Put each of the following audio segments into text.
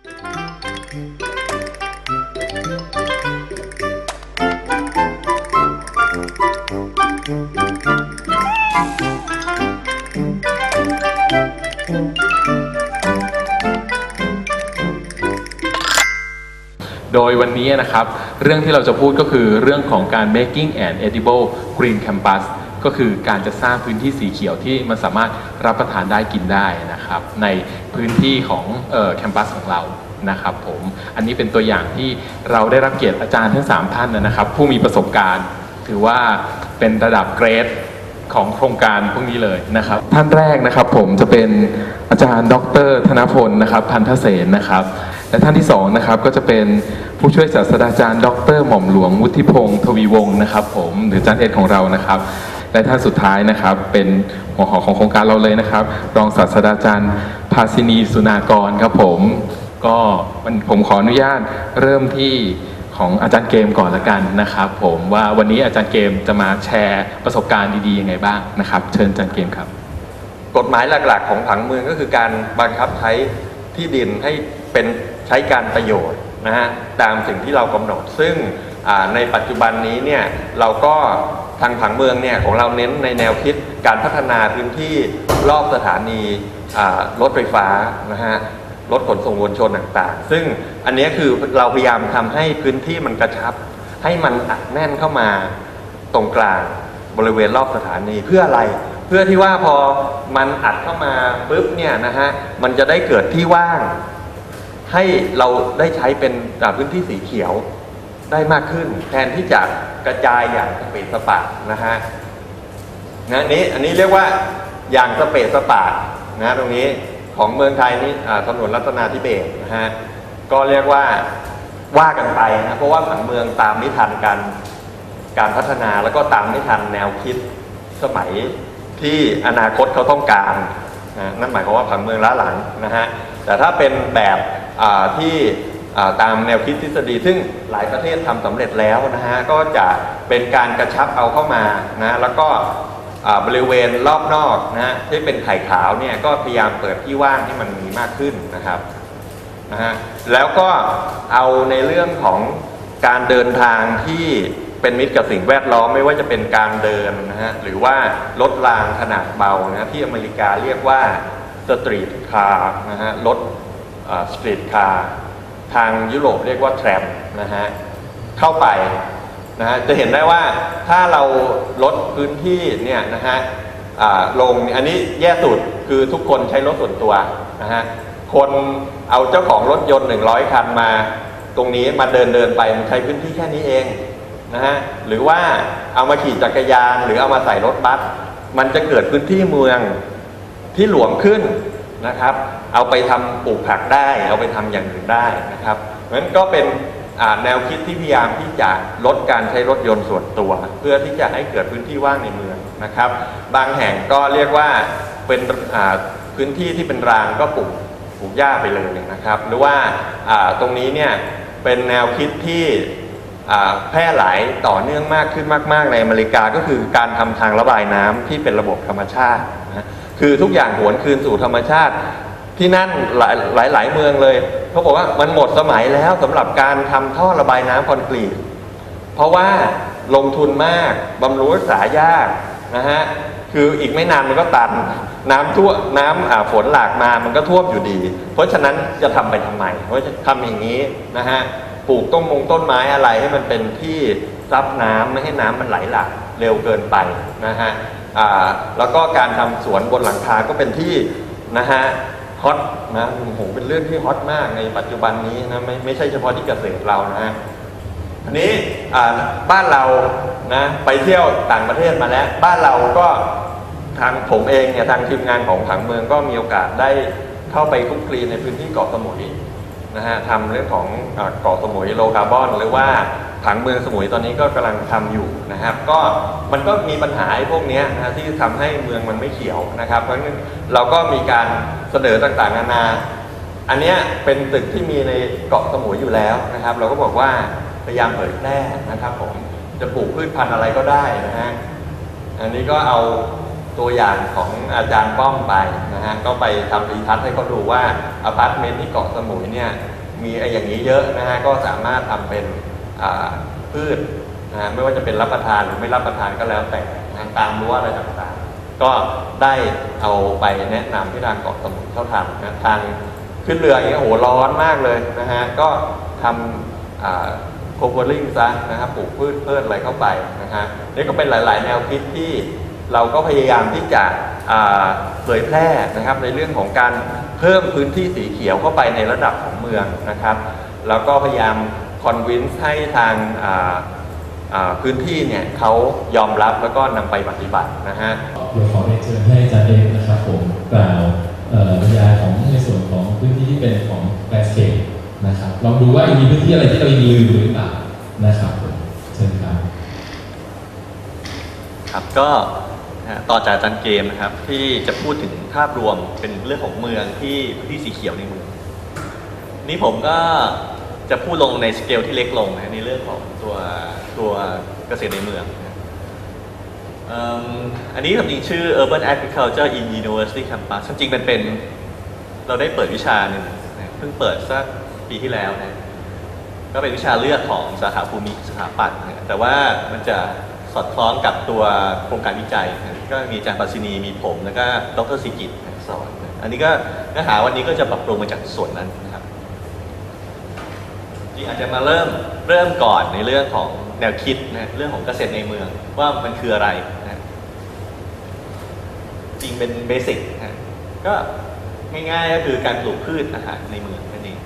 โดยวันนี้นะครับ เรื่องที่เราจะพูดก็คือเรื่องของการ making an edible green campus ก็คือการจะสร้างพื้นที่สีเขียวที่มันสามารถรับประทานได้กินได้นะครับ ในพื้นที่ของแคมปัสของเรานะครับผมอันนี้เป็นตัวอย่างที่เราได้รับเกียรติอาจารย์ทั้ง 3 ท่านนะครับ ผู้มีประสบการณ์ ถือว่าเป็นระดับเกรดของโครงการพวกนี้เลยนะครับ ท่านแรกนะครับผมจะเป็นอาจารย์ ดร ธนพลนะครับ พันธเสนนะครับ และท่านที่สองนะครับก็จะเป็นผู้ช่วยศาสตราจารย์ ดร หม่อมหลวงวุฒิพงศ์ทวีวงศ์นะครับ ผมหรืออาจารย์เอ็ดของเรานะครับ และท่านสุดท้ายนะครับ เป็นหัวหอกของโครงการเราเลยนะครับ รองศาสตราจารย์ภาสินีสุนากรครับผม ก็วันผมขออนุญาตเริ่มที่ของอาจารย์เกมก่อนละกันนะครับ ผมว่าวันนี้อาจารย์เกมจะมาแชร์ประสบการณ์ดีๆยังไงบ้างนะครับ เชิญอาจารย์เกมครับ กฎหมายหลักๆ ของผังเมืองก็คือการบังคับใช้ที่ดินให้เป็นใช้การประโยชน์นะฮะตามสิ่งที่เรากำหนด ซึ่งในปัจจุบันนี้เนี่ยเราก็ ทางผังเมืองเนี่ยของเราเน้นในแนวคิดการพัฒนาพื้นที่รอบสถานีรถไฟฟ้านะฮะรถขนส่งมวลชนต่างๆ ซึ่งอันนี้คือเราพยายามทำให้พื้นที่มันกระชับ ให้มันอัดแน่นเข้ามาตรงกลางบริเวณรอบสถานีเพื่ออะไร เพื่อที่ว่าพอมันอัดเข้ามาปุ๊บเนี่ยนะฮะมันจะได้เกิดที่ว่าง ให้เราได้ใช้เป็นพื้นที่สีเขียว ได้มากขึ้น แทนที่จะกระจายอย่างสเปซสปะนะฮะนะนี้อันนี้เรียกว่าอย่างสเปซสปะนะตรงนี้ของเมืองไทยนี่ถนนรัตนาธิเบศนะฮะก็เรียกว่าว่ากันไปนะเพราะว่าผังเมืองตามไม่ทันการการพัฒนาแล้วก็ตามไม่ทันแนวคิดสมัยที่อนาคตเขาต้องการนะนั่นหมายความว่าผังเมืองล้าหลังนะฮะแต่ถ้าเป็นแบบที่ ตามแนวคิดทฤษฎี ซึ่งหลายประเทศทำสำเร็จแล้วนะฮะก็จะเป็นการกระชับเอาเข้ามานะแล้วก็บริเวณรอบนอกนะฮะที่เป็นไข่ขาวเนี่ยก็พยายามเปิดที่ว่างให้มันมีมากขึ้นนะครับนะฮะแล้วก็เอาในเรื่องของการเดินทางที่เป็นมิตรกับสิ่งแวดล้อมไม่ว่าจะเป็นการเดินนะฮะหรือว่ารถรางขนาดเบานะที่อเมริกาเรียกว่าสตรีทคาร์นะฮะรถสตรีทคาร์ ทางยุโรปเรียกว่าแทรมนะฮะเข้าไปนะฮะจะเห็นได้ว่าถ้าเราลดพื้นที่เนี่ยนะฮะลงอันนี้แย่สุดคือทุกคนใช้รถส่วนตัวนะฮะคนเอาเจ้าของรถยนต์ 100 คันมา ตรงนี้มาเดินเดินไปมันใช้พื้นที่แค่นี้เองนะฮะหรือว่าเอามาขี่จักรยานหรือเอามาใส่รถบัสมันจะเกิดพื้นที่เมืองที่หลวมขึ้น นะครับ เอาไปทำปลูกผักได้ เอาไปทำอย่างอื่นได้นะครับเพราะฉะนั้นก็เป็นแนวคิดที่พยายามที่จะลดการใช้รถยนต์ส่วนตัว เพื่อที่จะให้เกิดพื้นที่ว่างในเมืองนะครับ บางแห่งก็เรียกว่าเป็นพื้นที่ที่เป็นรางก็ปลูกปลูกหญ้าไปเลยนะครับ หรือว่าตรงนี้เนี่ยเป็นแนวคิดที่แพร่หลายต่อเนื่องมากขึ้นมาก ๆ ในอเมริกาก็คือการทำทางระบายน้ำที่เป็นระบบธรรมชาตินะ คือทุกอย่างหวนคืนสู่ธรรมชาติ ที่นั่นหลายหลายหลายเมืองเลยเขาบอกว่ามันหมดสมัยแล้วสำหรับการทำท่อระบายน้ำคอนกรีต เพราะว่าลงทุนมากบำรุงรักษายากนะฮะคืออีกไม่นานมันก็ตัน น้ำท่วมน้ำอ่าฝนหลากมามันก็ท่วมอยู่ดี เพราะฉะนั้นจะทำไปทำไมเพราะจะทำอย่างนี้นะฮะปลูกต้นมงต้นไม้อะไรให้มันเป็นที่ซับน้ำไม่ให้น้ำมันไหลหลากเร็วเกินไปนะฮะ แล้วก็การทำสวนบนหลังคาก็เป็นที่นะฮะฮอตนะโอ้โหเป็นเรื่องที่ฮอตมากในปัจจุบันนี้นะไม่ไม่ใช่เฉพาะที่เกษตรเรานะฮะอันนี้อ่าบ้านเรานะไปเที่ยวต่างประเทศมาแล้ว บ้านเราก็ทางผมเองเนี่ยทางทีมงานของผังเมืองก็มีโอกาสได้เข้าไปคุกคลีในพื้นที่เกาะสมุย นะฮะทำเรื่องของเกาะสมุยโลคาร์บอน หรือว่าผังเมืองสมุยตอนนี้ก็กำลังทำอยู่นะครับ ก็มันก็มีปัญหาไอ้พวกนี้นะฮะที่ทำให้เมืองมันไม่เขียวนะครับ เพราะฉะนั้นเราก็มีการเสนอต่างๆนานา อันเนี้ยเป็นตึกที่มีในเกาะสมุยอยู่แล้วนะครับ เราก็บอกว่าพยายามเผยแพร่นะครับผมจะปลูกพืชพันธุ์อะไรก็ได้นะฮะอันนี้ก็เอา ตัวอย่างของอาจารย์ป้อมไปนะฮะก็ไปทำรีทัชให้เขาดูว่าอพาร์ตเมนต์ที่เกาะสมุยเนี่ยมีไอ้อย่างนี้เยอะนะฮะก็สามารถทำเป็นพืชนะฮะไม่ว่าจะเป็นรับประทานหรือไม่รับประทานก็แล้วแต่นะตามรั้วอะไรต่างๆ ก็ได้เอาไปแนะนำที่ทางเกาะสมุยเขาทำนะทางขึ้นเรืออย่างเงี้ยโหร้อนมากเลยนะฮะก็ทำโคโพลิงซะนะครับปลูกพืชเพิ่มอะไรเข้าไปนะฮะนี่ก็เป็นหลาย ๆ แนวคิดที่ เราก็พยายามที่จะอ่าเผยแพร่นะครับในเรื่องของการเพิ่มพื้นที่สีเขียวเข้าไปในระดับของเมืองนะครับ แล้วก็พยายามคอนวินส์ให้ทางอ่าอ่าพื้นที่เนี่ยเขายอมรับแล้วก็นำไปปฏิบัตินะฮะเดี๋ยวขอเรียนเชิญให้อาจารย์เอกนะครับผมกล่าวเอ่อบรรยายของในส่วนของพื้นที่ที่เป็นของแลนด์สเคปนะครับลองดูว่ายังมีพื้นที่อะไรที่เรายังลืมอยู่หรือเปล่านะครับผมเชิญครับครับก็นะต่อจากจารย์เกมนะครับที่จะพูดถึงภาพรวมเป็นเรื่องของเมืองที่พื้นที่สีเขียวในเมืองนี่ผมก็จะพูดลงในสเกลที่เล็กลงนะในเรื่องของตัวตัวเกษตรในเมืองนะอ,อันนี้จริงชื่อ Urban Agriculture in University Campus จริงมันเป็นเราได้เปิดวิชาหนึ่งนะเพิ่งเปิดสักปีที่แล้วนะก็เป็นวิชาเลือกของสาขาภูมิสถาปัตย์นะแต่ว่ามันจะ สอดคล้องกับตัวโครงการวิจัยนะก็มีอาจารย์ปัสสินีมีผม แล้วก็ดรสิกิตนะสอนนะอันนี้ก็เนื้อหาวันนี้ก็จะปรับปรุงมาจากส่วนนั้นนะครับจริงอาจจะมาเริ่มเริ่มก่อนในเรื่องของแนวคิดนะเรื่องของเกษตรในเมืองว่ามันคืออะไรนะจริงเป็นเบสิกนะก็ง่ายๆก็คือการปลูกพืชอาหารในเมืองนั่นเอง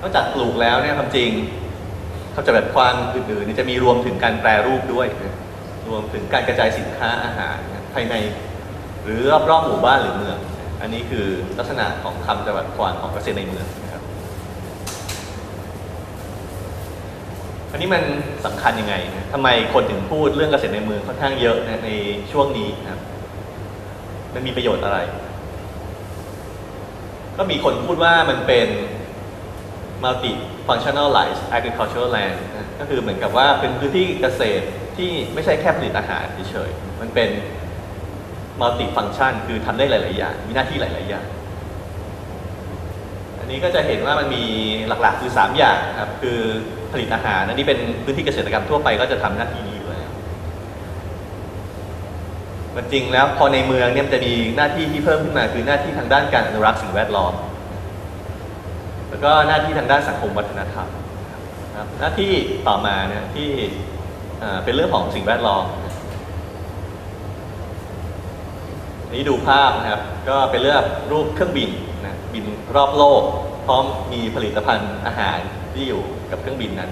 นอกจากปลูกแล้วเนี่ยความจริง เขาจะแบบความอื่นๆนี่จะมีรวมถึงการแปรรูปด้วยนะรวมถึงการกระจายสินค้าอาหารนะภายใน หรือรอบๆหมู่บ้านหรือเมืองอันนี้คือลักษณะของคำจำกัดความของเกษตรในเมืองนะครับอันนี้มันสำคัญยังไงนะทำไมคนถึงพูดเรื่องเกษตรในเมืองค่อนข้างเยอะนะในช่วงนี้นะครับมันมีประโยชน์อะไร ก็มีคนพูดว่ามันเป็น multi functionalized agricultural land ก็คือเหมือนกับว่าเป็นพื้นที่เกษตรที่ไม่ใช่แค่ผลิตอาหารเฉยๆ มันเป็น multi function คือทำได้หลาย ๆ อย่าง มีหน้าที่หลาย ๆ อย่าง อันนี้ก็จะเห็นว่ามันมีหลัก ๆ คือ 3 อย่างครับ คือผลิตอาหารอันนี้เป็นพื้นที่เกษตรกรรมทั่วไปก็จะทำหน้าที่นี้อยู่แล้วมันจริงแล้วพอในเมืองเนี่ยจะมีหน้าที่ที่เพิ่มขึ้นมาคือหน้าที่ทางด้านการอนุรักษ์สิ่งแวดล้อม แล้วก็หน้าที่ทางด้านสังคมวัฒนธรรมครับหน้าที่ต่อมาเนี่ยที่เป็นเรื่องของสิ่งแวดล้อมนนี้ดูภาพนะครับ ก็เป็นเรื่องรูปเครื่องบินนะบินรอบโลก พร้อมมีผลิตภัณฑ์อาหารที่อยู่กับเครื่องบินนั้น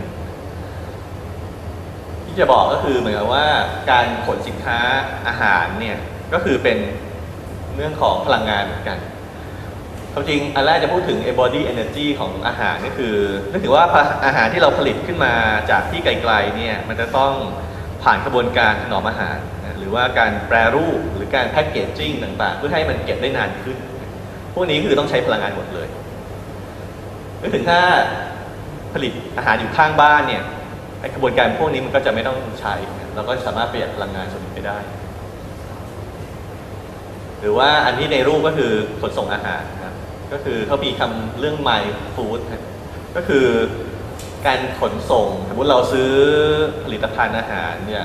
ที่จะบอกก็คือเหมือนกับว่าการขนสินค้าอาหารเนี่ยก็คือเป็นเรื่องของพลังงานเหมือนกัน ความจริงอันแรกจะพูดถึง embody energy ของอาหารก็คือนึกถึงว่าอาหารที่เราผลิตขึ้นมาจากที่ไกลๆเนี่ยมันจะต้องผ่านกระบวนการถนอมอาหาร หรือว่าการแปรรูปหรือการแพ็กเกจจิ้งต่างๆ เพื่อให้มันเก็บได้นานขึ้น พวกนี้คือต้องใช้พลังงานหมดเลยนึกถึงถ้าผลิตอาหารอยู่ข้างบ้านเนี่ยกระบวนการพวกนี้มันก็จะไม่ต้องใช้เราก็สามารถประหยัดพลังงานส่วนนี้ไปได้ รือว่าอันที่ในรูปก็คือขนส่งอาหารนะครับก็คือเขามีคำเรื่อง my food ก็คือการขนส่งสมมติเราซื้อผลิตภัณฑ์อาหารเนี่ย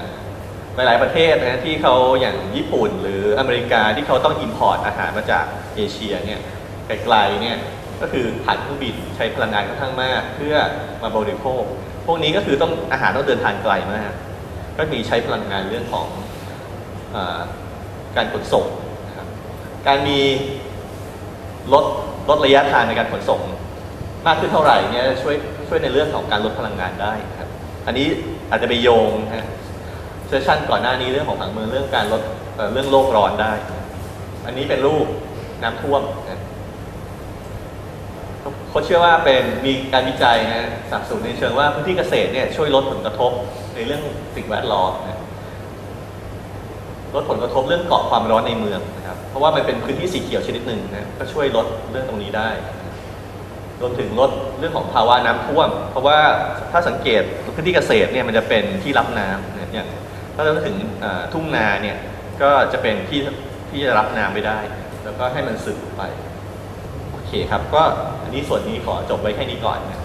หลาย ๆ ประเทศนะที่เขาอย่างญี่ปุ่นหรืออเมริกาที่เขาต้อง import อาหารมาจากเอเชียเนี่ยไกล ๆ เนี่ยก็คือผ่านเครื่องบินใช้พลังงานค่อนข้างมาก เพื่อมาบริโภค พวกนี้ก็คือต้องอาหารต้องเดินทางไกลมาก ก็มีใช้พลังงานเรื่องของอการขนส่ง การมีลดลดระยะทางในการขนส่ง มากขึ้นเท่าไหร่เนี่ยช่วยช่วยในเรื่องของการลดพลังงานได้ครับ อันนี้อาจจะไปโยงนะฮะเซสชั่นก่อนหน้านี้เรื่องของผังเมืองเรื่องการลดเรื่องโลกร้อนได้ อันนี้เป็นรูปน้ำท่วมนะเขาเชื่อว่าเป็นมีการวิจัยนะสับสนในเชิงว่าพื้นที่เกษตรเนี่ยช่วยลดผลกระทบในเรื่องสิ่งแวดล้อมนะลดผลกระทบเรื่องเกาะความร้อนในเมืองนะ เพราะว่ามันเป็นพื้นที่สีเขียวชนิดหนึ่งนะก็ช่วยลดเรื่องตรงนี้ได้รวมถึงลดเรื่องของภาวะน้ำท่วม เพราะว่าถ้าสังเกตพื้นที่เกษตรเนี่ยมันจะเป็นที่รับน้ำนะอย่างผาเราถึงทุ่งนาเนี่ยก็จะเป็นที่ที่จะรับน้ำไม่ได้ แล้วก็ให้มันซึมไป โอเคครับ ก็อันนี้ส่วนนี้ขอจบไว้แค่นี้ก่อนนะ